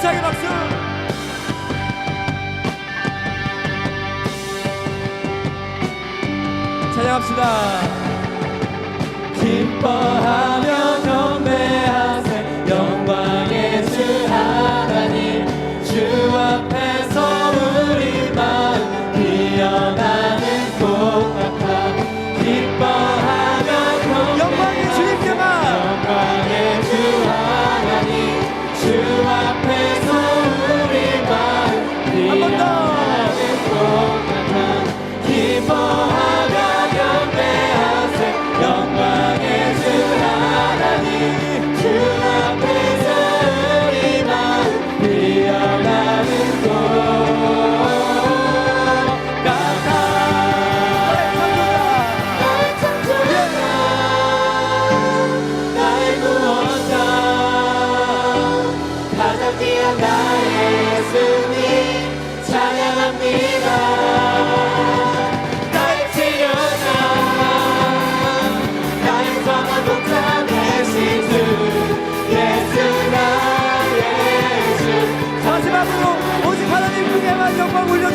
힘차게 박수! 찬양합시다. 기뻐하 영광 올려